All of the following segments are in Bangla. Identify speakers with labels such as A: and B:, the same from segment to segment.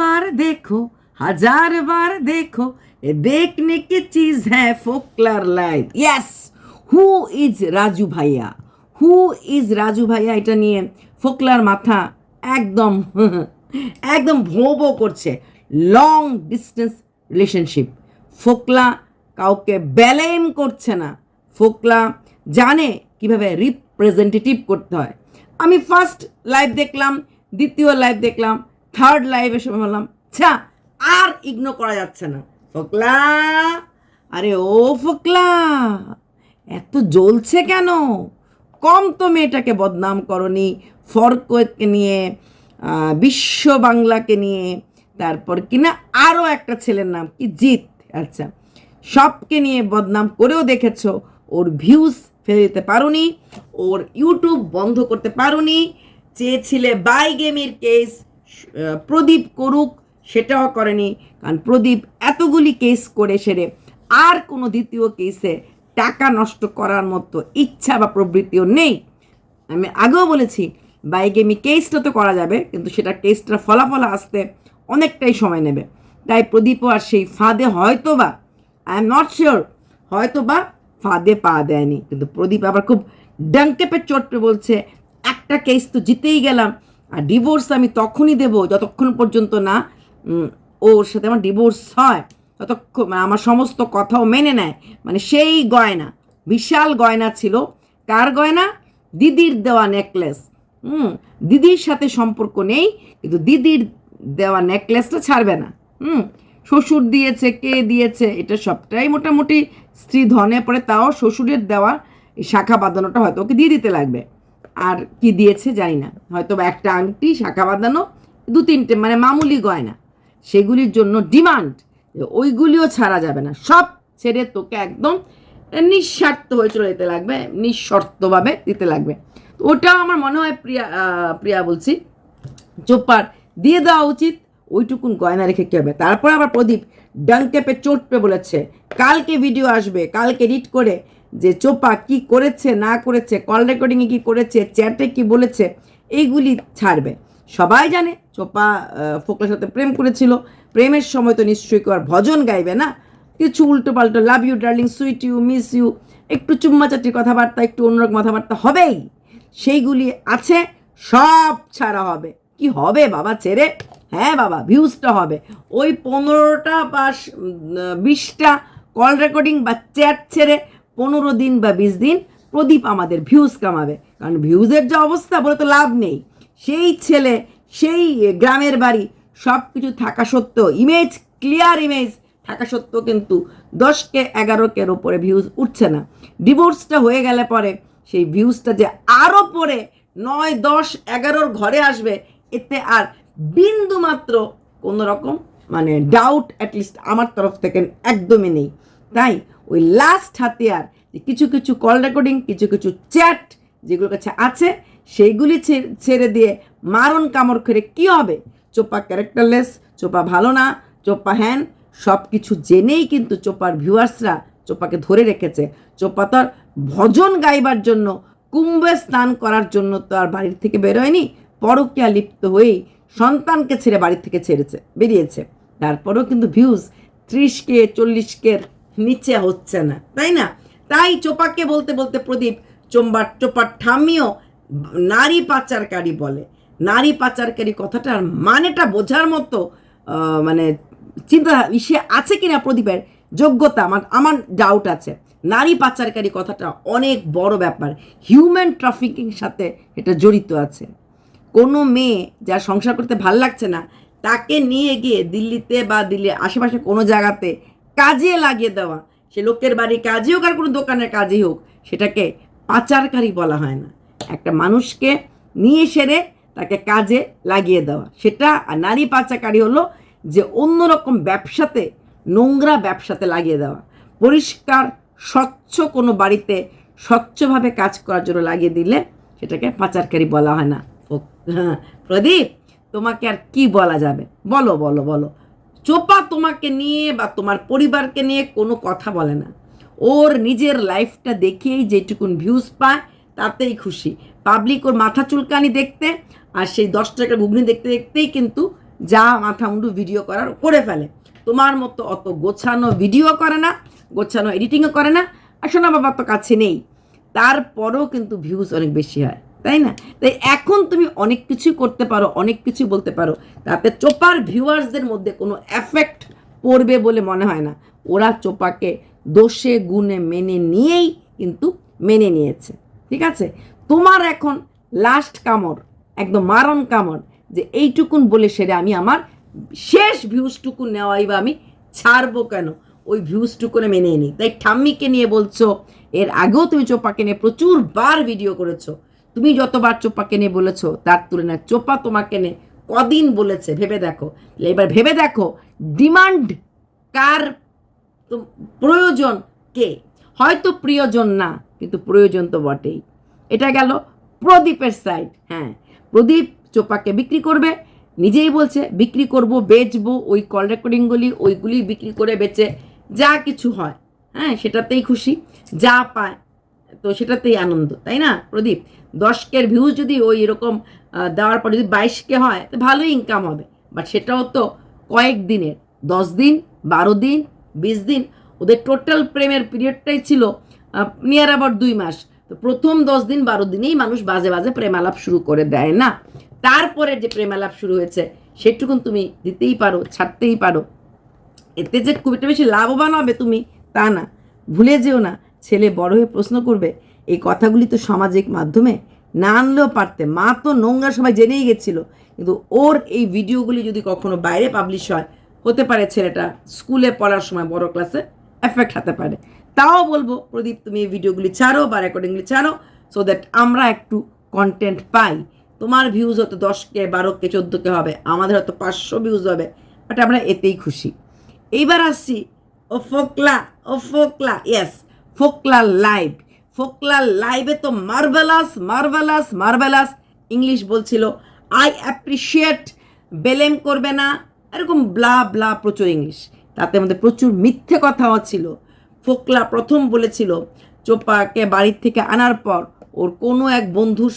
A: বার দেখো হাজার বার দেখো এ দেখনে কি চিজ হ্যাঁ ফোকলার life yes who is Raju ভাইয়া হু ইজ রাজু ভাইয়া এটা নিয়ে ফোকলার মাথা একদম একদম ভো করছে। লং ডিস্টেন্স রিলেশনশিপ ফোকলা কাউকে ব্যালেম করছে না। ফোকলা জানে কীভাবে রিপ্রেজেন্টেটিভ করতে হয়। আমি ফার্স্ট লাইভ দেখলাম, দ্বিতীয় লাইভ দেখলাম। থার্ড লাইভে সময় বললাম, ছা, আর ইগনোর করা যাচ্ছে না। ফোকলা, আরে ও ফোকলা, এত জ্বলছে কেন? কম তো মেয়েটাকে বদনাম করনি ফরকোয়েতকে নিয়ে বিশ্ব বাংলাকে নিয়ে, তারপর কিনা আরও একটা ছেলের নাম কি? জিত আচ্ছা সবকে নিয়ে বদনাম করেও দেখেছ, ওর ভিউজ ফেলে দিতে পারোনি, ওর ইউটিউব বন্ধ করতে পারোনি, চেয়েছিলে বাই গেমের কেস প্রদীপ করুক, সেটাও করেনি। কারণ প্রদীপ এতগুলি কেস করে সেরে আর কোনো দ্বিতীয় কেসে টাকা নষ্ট করার মতো ইচ্ছা বা প্রবৃত্তিও নেই। আমি আগেও বলেছি বাইগেমি কেসটা তো করা যাবে, কিন্তু সেটা কেসটার ফলাফল আসতে অনেকটাই সময় নেবে। তাই প্রদীপও আর সেই ফাঁদে হয়তো বা আই এম নট শিওর হয়তো বা ফাঁদে পা দেয়নি। কিন্তু প্রদীপ আবার খুব ডাঙ্কেপে চটপে বলছে, একটা কেস তো জিতেই গেলাম। আর ডিভোর্স আমি তখনই দেবো যতক্ষণ পর্যন্ত না ওর সাথে আমার ডিভোর্স হয়, ততক্ষণ মানে আমার সমস্ত কথাও মেনে নেয়। মানে সেই গয়না, বিশাল গয়না ছিল। কার গয়না? দিদির দেওয়া নেকলেস হুম, দিদির সাথে সম্পর্ক নেই, কিন্তু দিদির দেওয়া নেকলেসটা ছাড়বে না। হুম, শ্বশুর দিয়েছে, কে দিয়েছে, এটা সবটাই মোটামুটি স্ত্রী ধনে পড়ে, তাও শ্বশুরের দেওয়া এই শাখা বাঁধানোটা হয়তো ওকে দিয়ে দিতে লাগবে। আর কি দিয়েছে জানি না। হয়তো বা একটা আংটি, শাখা বাঁধানো, দু তিনটে মানে মামুলি গয়না। সেগুলির জন্য ডিমান্ড ওইগুলিও ছাড়া যাবে না। সব ছেড়ে তোকে একদম নিঃস্বার্থ হয়ে চলে যেতে লাগবে, নিঃশর্তভাবে দিতে লাগবে। ওটাও আমার মনে হয় প্রিয়া প্রিয়া বলছি চোপার দিয়ে দেওয়া উচিত, ওইটুকুন গয়না রেখে কী হবে? তারপর আবার প্রদীপ ডাংটেপে চটপে বলেছে, কালকে ভিডিও আসবে, কালকে এডিট করে যে চোপা কি করেছে, না করেছে কল রেকর্ডিংয়ে কি করেছে চ্যাটে কি বলেছে, এইগুলি ছাড়বে। সবাই জানে চোপা ফোকলার সাথে প্রেম করেছিল। প্রেমের সময় তো নিশ্চয়ই কেউ আর ভজন গাইবে না। কিছু উল্টো পাল্টো love you darling sweet you miss you একটু চুম্মাচাটির কথাবার্তা, একটু অন্যরকম কথাবার্তা হবেই। সেইগুলি আছে, সব ছাড়া হবে। কি হবে বাবা ছেড়ে? হ্যাঁ বাবা ভিউজটা হবে। ওই পনেরোটা বা বিশটা কল রেকর্ডিং বা চ্যাট ছেড়ে পনেরো দিন বা বিশ দিন প্রদীপ আমাদের ভিউজ কামাবে। কারণ ভিউজের যা অবস্থা, বলে তো লাভ নেই। সেই ছেলে, সেই গ্রামের বাড়ি সব কিছু থাকা সত্ত্বেও ইমেজ ক্লিয়ার ইমেজ থাকা সত্ত্বেও কিন্তু দশকে এগারোকের ওপরে ভিউজ উঠছে না। ডিভোর্সটা হয়ে গেলে পরে সেই ভিউজটা যে আরও পরে নয়, দশ, এগারোর ঘরে আসবে, এতে আর বিন্দু মাত্র কোনো রকম মানে ডাউট অ্যাটলিস্ট আমার তরফ থেকে একদমই নেই। তাই ওই লাস্ট হাতিয়ার, যে কিছু কিছু কল রেকর্ডিং কিছু কিছু চ্যাট যেগুলোর কাছে আছে, সেইগুলি ছেড়ে দিয়ে মারণ কামড় খেলে কী হবে? চোপা ক্যারেক্টারলেস চোপা ভালো না, চোপা হ্যান সব কিছু জেনেই কিন্তু চোপার ভিউয়ার্সরা চোপাকে ধরে রেখেছে। চোপা তো ভজন গাইবার জন্য, কুম্ভে স্নান করার জন্য তো আর বাড়ির থেকে বেরোয়নি, পরকিয়া লিপ্ত হয়েই সন্তানকে ছেড়ে বাড়ি থেকে ছেড়েছে, বেরিয়েছে। তারপরেও কিন্তু ভিউজ ত্রিশ কে, চল্লিশ কে নিচে হচ্ছে না, তাই না? তাই চোপাকে বলতে বলতে প্রদীপ চোম্বার চোপার ঠামিও নারী পাচারকারী বলে। নারী পাচারকারী কথাটার মানেটা বোঝার মতো মানে চিন্তা ইসে আছে কিনা প্রদীপের? যোগ্যতা, আমার আমার ডাউট আছে। নারী পাচারকারী কথাটা অনেক বড় ব্যাপার। হিউম্যান ট্রাফিকিং সাথে এটা জড়িত আছে। কোনো মেয়ে যার সংসার করতে ভালো লাগছে না, তাকে নিয়ে গিয়ে দিল্লিতে বা দিল্লির আশেপাশে কোনো জায়গাতে কাজে লাগিয়ে দেওয়া। সে লোকের বাড়ি কাজে হোক আর কোনো দোকানের কাজেই হোক সেটাকে পাচারকারী বলা হয় না। একটা মানুষকে নিয়ে সেরে তাকে কাজে লাগিয়ে দেওয়া। সেটা আর নারী পাচারকারী হলো যে অন্যরকম ব্যবসাতে নোংরা ব্যবসাতে লাগিয়ে দেওয়া। পরিষ্কার স্বচ্ছ কোনো বাড়িতে স্বচ্ছভাবে কাজ করার জন্য লাগিয়ে দিলে সেটাকে পাচারকারী বলা হয় না। হ্যাঁ, প্রদীপ তোমাকে আর কি বলা যাবে? বলো বলো বলো। চোপা তোমাকে নিয়ে বা তোমার পরিবারকে নিয়ে কোনো কথা বলে না। ওর নিজের লাইফটা দেখেই যেটুকুন ভিউজ পায়, তাতেই খুশি। পাবলিক ওর মাথা চুলকানি দেখতে আর সেই দশ টাকার ঘুগনি দেখতে দেখতেই কিন্তু যা মাথা মুন্ডু ভিডিও করার করে ফেলে। তোমার মতো অত গোছানো ভিডিও করে না, গোছানো এডিটিংও করে না। আর সোনা বাবা, তো কাছে নেই। তারপরেও কিন্তু ভিউজ অনেক বেশি হয়। তাই না? তাই এখন তুমি অনেক কিছু করতে পারো, অনেক কিছু বলতে পারো। তাতে চোপার ভিউয়ার্সদের মধ্যে কোনো এফেক্ট পড়বে বলে মনে হয় না। ওরা চোপাকে দোষে, গুণে মেনে নিয়েই কিন্তু মেনে নিয়েছে। ঠিক আছে? তোমার এখন লাস্ট কামড়, একদম মারণ কামড়, যে এইটুকুন বলে সেরে আমি আমার শেষ ভিউজটুকু নেওয়াই বা আমি ছাড়বো কেন? ওই ভিউজটুকুনে মেনে নিই তাই ঠাম্মিকে নিয়ে বলছো, এর আগেও তুমি চোপাকে নিয়ে প্রচুরবার ভিডিও করেছ। তুমি যতবার চোপাকে নিয়ে বলেছ, তার তুলনায় চোপা তোমাকে নিয়ে কদিন বলেছে, ভেবে দেখো। এবার ভেবে দেখো, ডিমান্ড কার প্রয়োজন কে? হয়তো প্রিয়জন না, কিন্তু প্রয়োজন তো বটেই। এটা গেল প্রদীপের সাইড হ্যাঁ। প্রদীপ চোপাকে বিক্রি করবে, নিজেই বলছে, বিক্রি করব, বেচবো, ওই কল রেকর্ডিংগুলি ওইগুলি বিক্রি করে বেচে যা কিছু হয় হ্যাঁ সেটাতেই খুশি, যা পায়, তো সেটাতেই আনন্দ, তাই না, প্রদীপ? দশকের ভিউজ যদি ওই এরকম দেওয়ার পর যদি বাইশকে হয়, তো ভালোই ইনকাম হবে। বাট সেটাও তো কয়েক দিনের, দশ দিন, বারো দিন, বিশ দিন, ওদের টোটাল প্রেমের পিরিয়ডটাই ছিল নিয়ার আবার দুই মাস। তো প্রথম দশ দিন, বারো দিনেই মানুষ বাজে বাজে প্রেমালাপ শুরু করে দেয় না। তারপরে যে প্রেমালাপ শুরু হয়েছে, সেটুকুন তুমি দিতেই পারো, ছাড়তেই পারো। এতে যে খুব একটা বেশি লাভবান হবে তুমি, তা না। ভুলে যেও না। ছেলে বড় হয়ে প্রশ্ন করবে এই কথাগুলি তো সামাজিক মাধ্যমে না আনলেও পারতে। মা তো নোংরা সবাই জেনেই গেছিল। কিন্তু ওর এই ভিডিওগুলি যদি কখনো বাইরে পাবলিশ হয়, হতে পারে ছেলেটা স্কুলে পড়ার সময় বড় ক্লাসে এফেক্ট হতে পারে তাও বলব, প্রদীপ, তুমি এই ভিডিওগুলি ছাড়ো বা রেকর্ডিংগুলি ছাড়ো সো দ্যাট আমরা একটু কন্টেন্ট পাই। তোমার ভিউজ হয়তো দশকে, বারোকে, চোদ্দোকে হবে, আমাদের হয়তো পাঁচশো ভিউজ হবে বাট আমরা এতেই খুশি। এইবার আসছি, ও ফোকলা ও ফোকলা ইয়েস ফোকলা লাইভ ফোকলা লাইভে তো মার্ভেলাস মার্ভেলাস মার্ভেলাস। ইংলিশ বলছিল আই অ্যাপ্রিসিয়েট বেলেম করবে না। এরকম ব্লা ব্লা প্রচুর ইংলিশ। তাতে মধ্যে প্রচুর মিথ্যে কথাও ছিল। ফোকলা প্রথম বলেছিল, চোপাকে বাড়ির থেকে আনার পর ওর কোনো এক বন্ধুর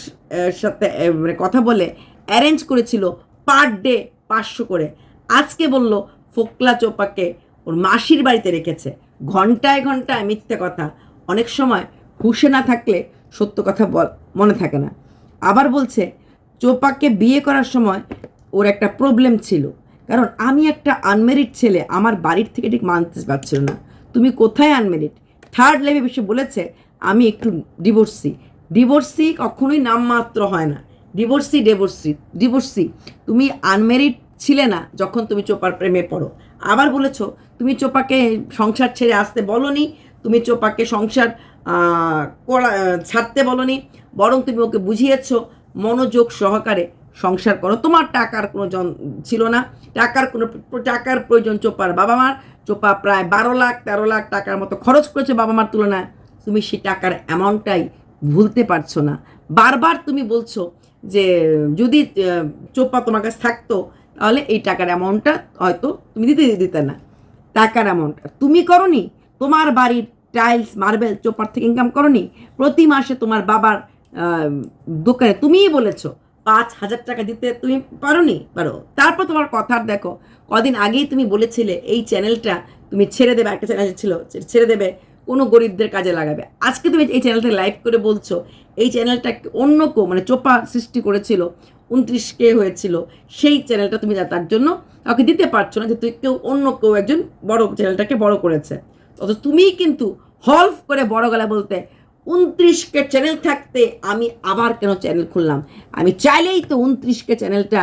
A: সাথে মানে কথা বলে অ্যারেঞ্জ করেছিল পার ডে পাঁচশো করে। আজকে বলল, ফোকলা চোপাকে ওর মাসির বাড়িতে রেখেছে। ঘন্টায় ঘন্টায় মিথ্যে কথা। অনেক সময় হুশে না থাকলে সত্য কথা বল মনে থাকে না। আবার বলছে চোপাকে বিয়ে করার সময় ওর একটা প্রবলেম ছিল। কারণ আমি একটা আনমেরিড ছেলে, আমার বাড়ির থেকে ঠিক মানতে পারছিল না। তুমি কোথায় আনমেরিড থার্ড লেভে বেশি বলেছে, আমি একটু ডিভোর্সি ডিভোর্সি কখনোই নামমাত্র হয় না। ডিভোর্সি ডিভোর্সি ডিভোর্সি তুমি আনমেরিড ছিলে না যখন তুমি চোপার প্রেমে পড়ো। আবার বলেছ, তুমি চোপাকে সংসার ছেড়ে আসতে বলনি তুমি চোপাকে সংসার করা ছাড়তে বলনি, বরং তুমি ওকে বুঝিয়েছো, মনোযোগ সহকারে সংসার করো। তোমার টাকার কোনো জন, ছিল না। টাকার কোনো টাকার প্রয়োজন চোপার বাবা মার চোপা প্রায় বারো লাখ, তেরো লাখ টাকার মতো খরচ করেছে বাবা মার তুলনায়। তুমি সেই টাকার অ্যামাউন্টটাই ভুলতে পারছ না। বারবার তুমি বলছো যে, যদি চোপা তোমার কাছে থাকতো, তাহলে এই টাকার অ্যামাউন্টটা হয়তো তুমি দিতে দিতে না। টাকার অ্যামাউন্ট তুমি করনি, তোমার বাড়ির টাইলস মার্বেল চোপার থেকে ইনকাম করনি। প্রতি মাসে তোমার বাবার দোকানে তুমিই বলেছ, পাঁচ হাজার টাকা দিতে তুমি পারোনি? পারো। তারপর তোমার কথার দেখো, কদিন আগেই তুমি বলেছিলে, এই চ্যানেলটা তুমি ছেড়ে দেবে, একটা চ্যানেল ছিল ছেড়ে দেবে, কোনো গরিবদের কাজে লাগাবে। আজকে তুমি এই চ্যানেলটা লাইভ করে বলছো, এই চ্যানেলটা অন্য কেউ মানে চোপা সৃষ্টি করেছিল, উনত্রিশ কে হয়েছিল, সেই চ্যানেলটা তুমি তার জন্য কাউকে দিতে পারছ না, যে তুই কেউ অন্য কেউ একজন বড় চ্যানেলটাকে বড় করেছে। অথচ তুমিই কিন্তু হলফ করে বড় গলা বলতে, উনত্রিশকে চ্যানেল থাকতে আমি আবার কেন চ্যানেল খুললাম? আমি চাইলেই তো উনত্রিশকে চ্যানেলটা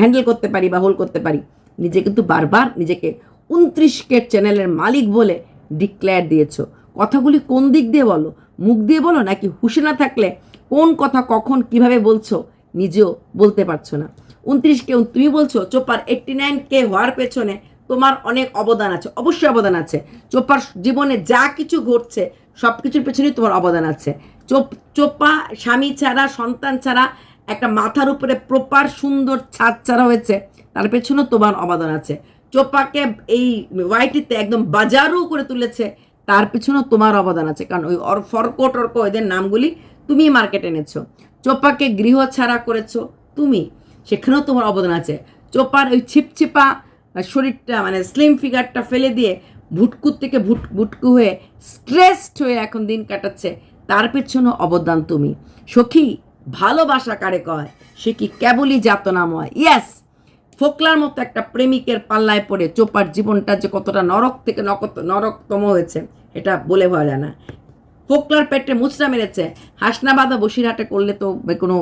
A: হ্যান্ডেল করতে পারি বা হোল্ড করতে পারি। নিজে কিন্তু বারবার নিজেকে উনত্রিশকে চ্যানেলের মালিক বলে ডিক্লেয়ার দিয়েছ। কথাগুলি কোন দিক দিয়ে বলো? মুখ দিয়ে বলো নাকি হুশে না থাকলে কোন কথা কখন কীভাবে বলছো নিজেও বলতে পারছ না? উনত্রিশ কে তুমি বলছো, চোপার এইট্টি নাইন কে হওয়ার পেছনে তোমার অনেক অবদান আছে, অবশ্যই অবদান আছে। চোপার জীবনে যা কিছু ঘটছে সব কিছুর পেছনেই তোমার অবদান আছে। চোপ চোপা স্বামী ছাড়া, সন্তান ছাড়া, একটা মাথার উপরে প্রপার সুন্দর ছাদ ছাড়া হয়েছে, তার পেছনেও তোমার অবদান আছে। চোপাকে এই ওয়াইটিতে একদম বাজারও করে তুলেছে, তার পিছনেও তোমার অবদান আছে। কারণ ওই অর ফর্ক টর্ক এদের নামগুলি তুমি মার্কেটে এনেছো। চোপাকে গৃহ ছাড়া করেছ তুমি, সেখানেও তোমার অবদান আছে। চোপার ওই ছিপছিপা শরীরটা মানে স্লিম ফিগারটা ফেলে দিয়ে ভুটকুর থেকে ভুট, ভুটকু হয়ে স্ট্রেসড হয়ে এখন দিন কাটাচ্ছে, তার পেছনে অবদান তুমি। সখী, ভালোবাসা কারে কয়? সে কি কেবলই যাতনাময়? ইয়াস ফোকলার মতো একটা প্রেমিকের পাল্লায় পড়ে চোপার জীবনটা যে কতটা নরক থেকে নকত, নরকতম হয়েছে, এটা বলে ভরা যায় না। ফোকলার পেটে মুচড়া মেরেছে হাসনাবাদা বসিরহাটে করলে তো কোনো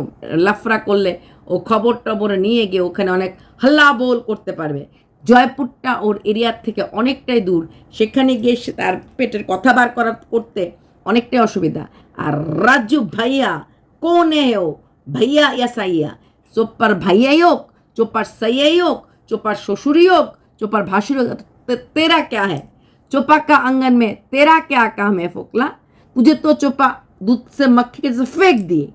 A: লাফরা করলে ও খবর টবর নিয়ে গিয়ে ওখানে অনেক হাল্লা বোল করতে পারবে। জয়পুরটা ওর এরিয়ার থেকে অনেকটাই দূর। সেখানে গিয়ে সে তার পেটের কথা বার করার করতে অনেকটাই অসুবিধা। আর রাজু ভাইয়া, কোনে ও? ভাইয়া ইয়া সাইয়া চোপ্পার ভাইয়াই হোক চোপার সাইয়াই হোক চোপার শ্বশুরই হোক চোপার ভাসুর হোক তেরা ক্যা হ্যাঁ চোপা কা আঙ্গন মে তেরা ক্যা কাহ মে ফোকলা? তুঝে তো চোপা দুধ সে মাখিকে ফেক দিয়ে।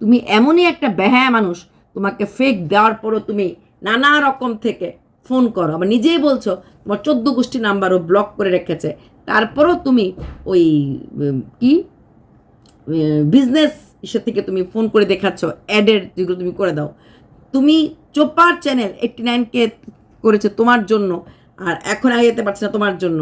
A: তুমি এমনই একটা বেহায়া মানুষ, তোমাকে ফেক দেওয়ার পরও তুমি নানা রকম থেকে ফোন করো। আবার নিজেই বলছো, তোমার চোদ্দ গোষ্ঠী নাম্বারও ব্লক করে রেখেছে। তারপরও তুমি ওই কি? বিজনেস ইসের থেকে তুমি ফোন করে দেখাচ্ছ অ্যাডের যেগুলো তুমি করে দাও। তুমি চোপার চ্যানেল এইটটি নাইনকে করেছে তোমার জন্য, আর এখন আগে যেতে পারছে না তোমার জন্য।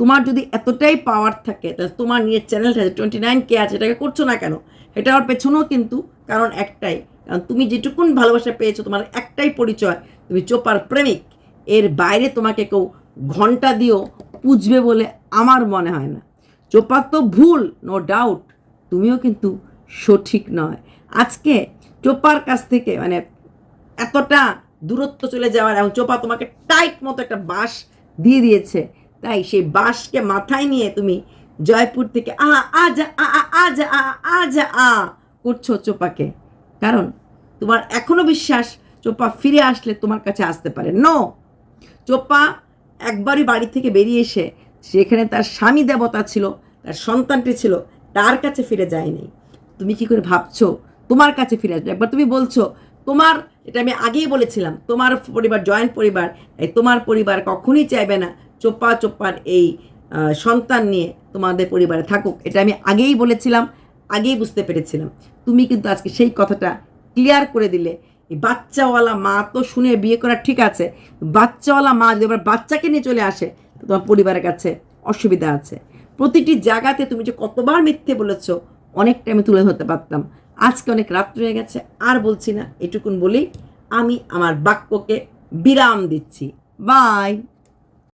A: তোমার যদি এতটাই পাওয়ার থাকে তাহলে তোমার নিজের চ্যানেলটা টোয়েন্টি নাইন কে আছে, এটাকে করছ না কেন? এটা ওর পেছনেও কিন্তু কারণ একটাই। কারণ তুমি যেটুকুন ভালোবাসা পেয়েছ, তোমার একটাই পরিচয়, তুমি চোপার প্রেমিক। এর বাইরে তোমাকে কেউ ঘণ্টা দিয়েও পুজবে বলে আমার মনে হয় না চোপার তো ভুল নো ডাউট তুমিও কিন্তু সঠিক নয় আজকে চোপার কাছ থেকে মানে এতটা দূরত্ব চলে যাওয়ার এবং চোপা তোমাকে টাইট মতো একটা বাঁশ দিয়ে দিয়েছে তাই সেই বাঁশকে মাথায় নিয়ে তুমি জয়পুর থেকে আ আজ আ আজ আ আজ আ করছ চোপাকে কারণ তোমার এখনও বিশ্বাস চোপা ফিরে আসলে তোমার কাছে আসতে পারে নো চোপা একবারই বাড়ি থেকে বেরিয়ে এসে সেখানে তার স্বামী দেবতা ছিল, তার সন্তানটি ছিল, তার কাছে ফিরে যায়নি। তুমি কি করে ভাবছ? তোমার কাছে ফিরে আসবে। একবার তুমি বলছো, তোমার, এটা আমি আগেই বলেছিলাম, তোমার পরিবার, জয়েন্ট পরিবার, এই তোমার পরিবার কখনই চাইবে না চোপা চোপার এই সন্তান নিয়ে তোমাদের পরিবারে থাকুক। এটা আমি আগেই বলেছিলাম, আগেই বুঝতে পেরেছিলাম। তুমি কিন্তু আজকে সেই কথাটা ক্লিয়ার করে দিলে বাচ্চাওয়ালা মা তো শুনে বিয়ে করা ঠিক আছে। বাচ্চাওয়ালা মা যদি আবার বাচ্চাকে নিয়ে চলে আসে, তো তোমার পরিবারের কাছে অসুবিধা আছে। প্রতিটি জায়গাতে তুমি যে কতবার মিথ্যে বলেছ, অনেকটা আমি তুলে ধরতে পারতাম। আজকে অনেক রাত্রি হয়ে গেছে, আর বলছি না, এটুকুন বলি, আমি আমার বাক্যকে বিরাম দিচ্ছি। বাই